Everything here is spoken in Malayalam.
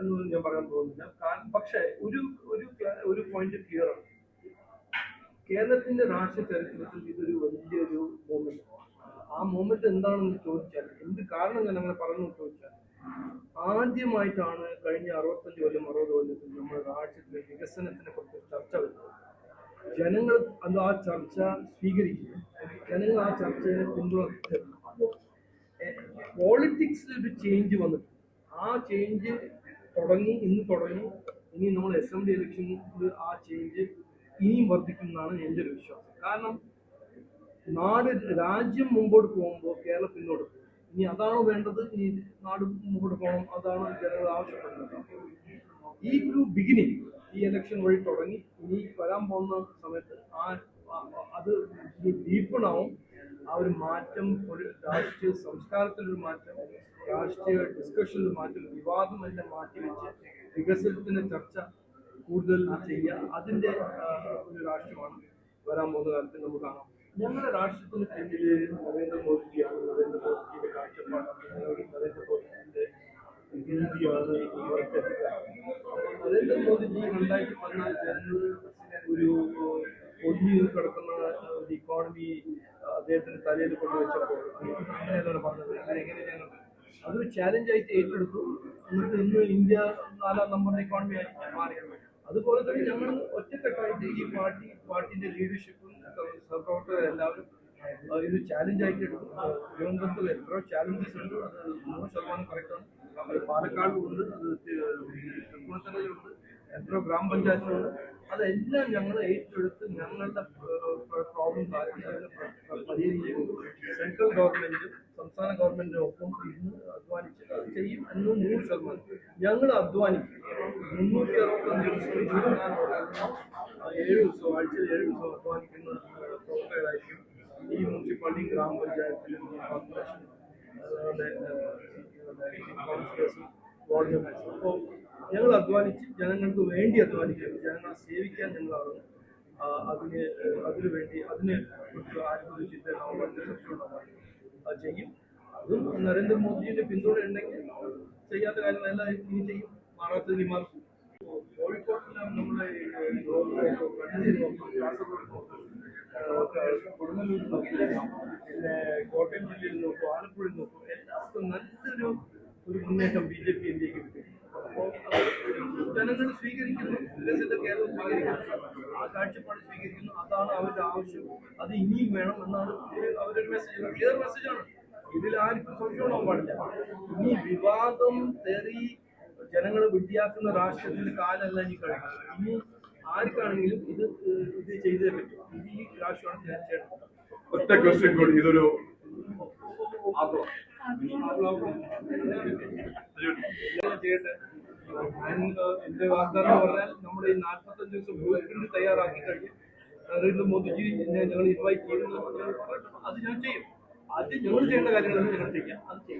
എന്നൊന്നും ഞാൻ പറയാൻ പോകുന്നില്ല. പക്ഷേ ഒരു ഒരു ഒരു പോയിന്റ് ക്ലിയർ ആണ്. കേരളത്തിന്റെ രാഷ്ട്രീയ ചരിത്രത്തിൽ ഇതൊരു വലിയൊരു മൂമെന്റ് ആ മൂമെന്റ് എന്താണെന്ന് ചോദിച്ചാൽ എന്ത് കാരണം ഞാൻ അങ്ങനെ പറഞ്ഞു ചോദിച്ചാൽ ആദ്യമായിട്ടാണ് കഴിഞ്ഞ അറുപത്തഞ്ച് കൊല്ലം അറുപത് കൊല്ലത്തിൽ നമ്മുടെ രാഷ്ട്രത്തിലെ വികസനത്തിനെ കുറിച്ച് ചർച്ച വരുന്നത്. ജനങ്ങൾ അത് ആ ചർച്ച സ്വീകരിക്കുക ജനങ്ങൾ ആ ചർച്ചയെ പിന്തുണ പോളിറ്റിക്സിൽ ഒരു ചേഞ്ച് വന്നിട്ടുണ്ട്. ആ ചേഞ്ച് തുടങ്ങി ഇന്ന് തുടങ്ങി. ഇനി നമ്മൾ അസംബ്ലി ഇലക്ഷനിൽ ആ ചേഞ്ച് ഇനിയും വർദ്ധിക്കുമെന്നാണ് എന്റെ ഒരു വിശ്വാസം. കാരണം നാട് രാജ്യം മുമ്പോട്ട് പോകുമ്പോൾ കേരളം പിന്നോട്ട് പോകും. ഇനി അതാണോ വേണ്ടത്? ഇനി നാട് മുമ്പോട്ട് പോകണം. അതാണ് ജനങ്ങൾ ആവശ്യപ്പെടുന്നത്. ഈ ഒരു ബിഗിനിങ് ഈ ഇലക്ഷൻ വഴി തുടങ്ങി ഇനി വരാൻ പോകുന്ന സമയത്ത് ആ അത് ഡീപ്പണാവും ആ ഒരു മാറ്റം ഒരു രാഷ്ട്രീയ സംസ്കാരത്തിലൊരു മാറ്റം രാഷ്ട്രീയ ഡിസ്കഷനിൽ മാറ്റം വിവാദം എല്ലാം മാറ്റി വെച്ച് വികസനത്തിന്റെ ചർച്ച കൂടുതൽ ചെയ്യുക അതിന്റെ ഒരു രാഷ്ട്രമാണ് വരാൻ പോകുന്ന കാലത്ത് നമുക്ക് കാണാം. ഞങ്ങളുടെ രാഷ്ട്രത്തിന് പിന്നിൽ നരേന്ദ്രമോദിജിയാണ് നരേന്ദ്രമോദിജിയുടെ കാഴ്ചപ്പാടാണ് നരേന്ദ്രമോദിജി രണ്ടായിരത്തി പതിനാല് ജനങ്ങൾ ഒരു ഒതുങ്ങി കിടക്കുന്ന ഒരു ഇക്കോണമി അദ്ദേഹത്തിന് തലയിൽ കൊണ്ടുവച്ചപ്പോൾ അങ്ങനെയല്ലോ പറഞ്ഞത്. അതെങ്ങനെ ഞങ്ങൾ അതൊരു ചാലഞ്ച് ആയിട്ട് ഏറ്റെടുത്തു. എന്നിട്ട് ഇന്ന് ഇന്ത്യ നാലാം നമ്പറിന്റെ ഇക്കോണമി ആയി മാറി അതുപോലെ തന്നെ ഞങ്ങൾ ഒറ്റക്കെട്ടായിട്ട് ഈ പാർട്ടി പാർട്ടിന്റെ ലീഡർഷിപ്പും സഹപ്രവർത്തകരെല്ലാവരും ഇത് ചാലഞ്ച് ആയിട്ട് എടുക്കും തിരുവനന്തപുരത്തിൽ എത്ര ചാലഞ്ചസ് ഉണ്ട്. അത് നൂറ് ശതമാനം കറക്റ്റാണ് അത് പാലക്കാടും ഉണ്ട്. അത് തൃപ്പൂണിത്തറയിലുണ്ട് എത്ര ഗ്രാമപഞ്ചായത്തിലുണ്ട് അതെല്ലാം ഞങ്ങൾ ഏറ്റെടുത്ത് ഞങ്ങളുടെ പ്രോബ്ലം സെൻട്രൽ ഗവൺമെന്റും സംസ്ഥാന ഗവൺമെന്റിനും ഒപ്പം ഇന്ന് അധ്വാനിച്ച് ചെയ്യും എന്ന് നൂറ് ശതമാനം ഞങ്ങൾ അധ്വാനിക്കും മുന്നൂറ്റി അറുപത്തഞ്ച് ദിവസം ഏഴ് ദിവസം ആഴ്ചയിൽ ഏഴ് ദിവസം അധ്വാനിക്കുന്ന പ്രവർത്തകരായിരിക്കും ഈ മുനിസിപ്പാലിറ്റി ഗ്രാമപഞ്ചായത്തിലും കോർപ്പറേഷൻ കൗൺസിലേഴ്സും വാർഡ് അപ്പോൾ ഞങ്ങൾ അധ്വാനിച്ച് ജനങ്ങൾക്ക് വേണ്ടി അധ്വാനിക്കുന്നു. ജനങ്ങളെ സേവിക്കാൻ ഞങ്ങളാണ് അതിന് അതിനു വേണ്ടി അതിന് കുറിച്ച് ചെയ്യും. അതും നരേന്ദ്രമോദിയുടെ പിന്തുണ ഉണ്ടെങ്കിൽ ചെയ്യാത്ത കാര്യങ്ങളെല്ലാം ഇനി ചെയ്യും. മാറാത്തതിന് മാറും കോഴിക്കോട്ടിലെ നമ്മുടെ കൊടുങ്ങല്ലൂരിൽ നോക്കും പിന്നെ കോട്ടയം ജില്ലയിൽ നോക്കും ആലപ്പുഴയിൽ നോക്കും. എല്ലാവർക്കും നല്ലൊരു ഒരു മുന്നേറ്റം ബി ജെ പി ഇന്ത്യയ്ക്ക് കിട്ടി അപ്പോൾ ജനങ്ങൾ സ്വീകരിക്കുന്നു വികസിത കേരളം സ്വീകരിക്കുന്നു ആ കാഴ്ചപ്പാട് സ്വീകരിക്കുന്നു അതാണ് അവരുടെ ആവശ്യം. അത് ഇനിയും വേണം എന്നാണ് അവരൊരു മെസ്സേജ് ക്ലിയർ മെസ്സേജാണ് ഇതിൽ ആർക്കും സംശയമാവാൻ പാടില്ല. ഇനി വിവാദം തെറി ജനങ്ങളെ വിഡ്ഢിയാക്കുന്ന രാഷ്ട്രത്തിന്റെ കാലല്ല ഇനി കഴിയുന്നത് ഇനി ആർക്കാണെങ്കിലും ഇത് ഇത് ചെയ്തേ പറ്റും. ഇത് ഈ രാഷ്ട്രമാണ് തീർച്ചയായിട്ടും ഒറ്റ ക്വസ്റ്റ്യൻ കൂടി. ഇതൊരു ചെയ്യട്ടെ? എന്റെ വാഗ്ദാനം പറഞ്ഞാൽ നമ്മുടെ ഈ നാൽപ്പത്തഞ്ച് ദിവസം ബ്ലൂ തയ്യാറാക്കി കഴിഞ്ഞ് നരേന്ദ്രമോദിജി എന്നെ ഞങ്ങൾ ഇൻവൈറ്റ് ചെയ്യുന്നു അത് ഞാൻ ചെയ്യും. ആദ്യം ഞങ്ങൾ ചെയ്യേണ്ട കാര്യങ്ങളാണ് ഞങ്ങൾ ചെയ്യാം. അത് ചെയ്യും.